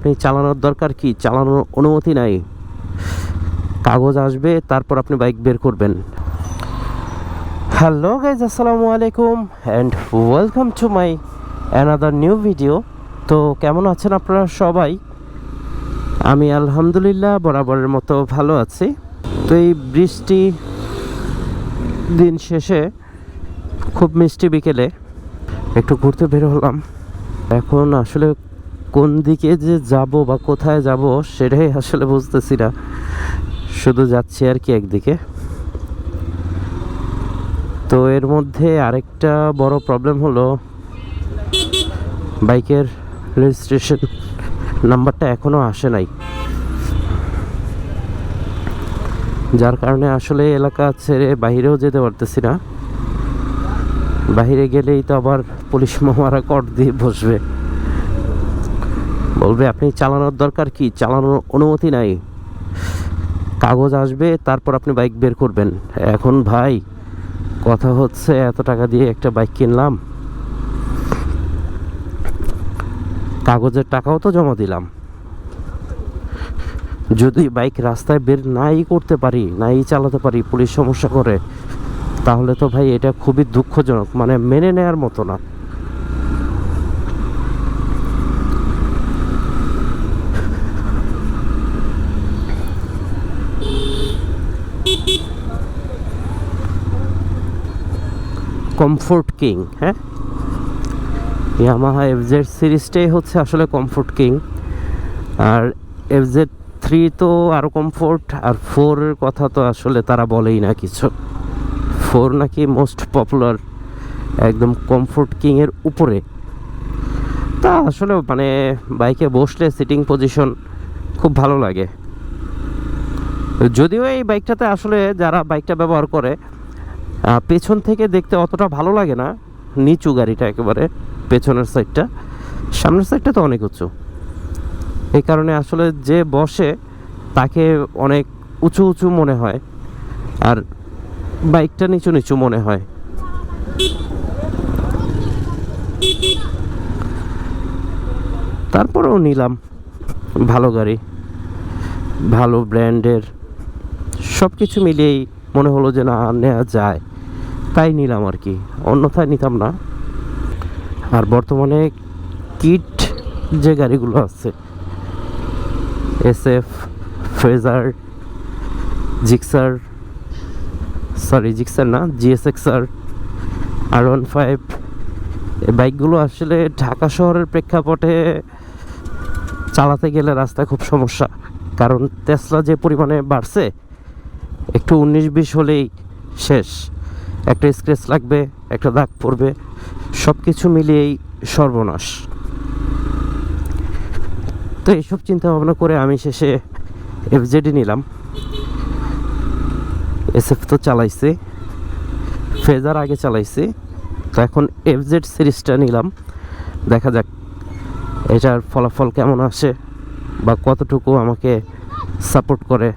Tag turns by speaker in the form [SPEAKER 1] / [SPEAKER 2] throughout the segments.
[SPEAKER 1] আপনি চালানোর দরকার কি? চালানোর অনুমতি নাই। কাগজ আসবে, তারপর আপনি বাইক বের করবেন। হ্যালো গাইজ আসসালামু আলাইকুম and welcome to my another new video তো কেমন আছেন আপনারা সবাই? আমি আলহামদুলিল্লাহ বরাবরের মতো ভালো আছি। তো এই বৃষ্টি দিন শেষে খুব মিষ্টি বিকেলে একটু ঘুরতে বের হলাম। এখন আসলে কোন দিকে যে যাব বা কোথায় যাব সেটাই আসলে বুঝতেছি না। শুধু যাচ্ছি আর কি একদিকে। তো এর মধ্যে আরেকটা বড় প্রবলেম হলো বাইকের রেজিস্ট্রেশন নাম্বারটা এখনও আসে নাই। যার কারণে আসলে এলাকা ছেড়ে বাইরেও যেতে পারতেছি না। বাইরে গেলেই তো আবার পুলিশ মামারা কট দিয়ে বসবে। বলবে, আপনি চালানোর দরকার কি? চালানোর অনুমতি নাই। কাগজ আসবে, তারপর আপনি বাইক বের করবেন। এখন ভাই, কথা হচ্ছে এত টাকা দিয়ে একটা বাইক কিনলাম। কাগজের টাকাও তো জমা দিলাম। যদি বাইক রাস্তায় বের নাই করতে পারি, নাই চালাতে পারি, পুলিশ সমস্যা করে, তাহলে তো ভাই এটা খুবই দুঃখজনক মানে মেনে নেয়ার মতো না। কমফোর্ট কিং হ্যাঁ? ইয়ামাহা এফজেড সিরিজটাই হচ্ছে আসলে কমফোর্ট কিং আর এফজেড থ্রি তো আরও কমফোর্ট আর ফোরের কথা তো আসলে তারা বলেই না কিছু। ফোর নাকি মোস্ট পপুলার একদম কমফোর্ট কিংয়ের উপরে। তা আসলে মানে বাইকে বসলে সিটিং পজিশন খুব ভালো লাগে। যদিও এই বাইকটাতে আসলে যারা বাইকটা ব্যবহার করে পেছন থেকে দেখতে অতটা ভালো লাগে না, নিচু গাড়িটা একেবারে পেছনের সাইডটা সামনের সাইডটা তো অনেক উঁচু। এই কারণে আসলে যে বসে, তাকে অনেক উঁচু উঁচু মনে হয়। আর বাইকটা নিচু নিচু মনে হয়। তারপরেও নিলাম। ভালো গাড়ি, ভালো ব্র্যান্ডের সব কিছু মিলিয়েই মনে হলো যে না নেওয়া যায়। তাই নিলাম আর কি, অন্যথায় নিতাম না। আর বর্তমানে কিট যে গাড়িগুলো আছে S F Fazer, Gixxer, sorry Gixxer না জিএসএক্সার আর ওয়ান ফাইভ, এই বাইকগুলো আসলে ঢাকা শহরের প্রেক্ষাপটে চালাতে গেলে রাস্তায় খুব সমস্যা। কারণ টেসলা যে পরিমাণে বাড়ছে, একটু উনিশ বিশ হলেই শেষ। একটা স্ক্রেচ লাগবে, একটা দাগ পড়বে সব কিছু মিলিয়েই সর্বনাশ। তো এইসব চিন্তা ভাবনা করে আমি শেষে এফজেডি নিলাম। এসএফ তো চালাইছে ফেজার আগে চালাইছে, তো এখন এফজেড সিরিজটা নিলাম। দেখা যাক এটার ফলাফল কেমন আসে বা কতটুকু আমাকে সাপোর্ট করে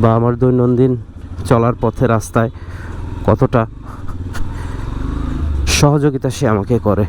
[SPEAKER 1] বা আমার দৈনন্দিন চলার পথে রাস্তায় কতটা সহযোগিতা সে আমাকে করে।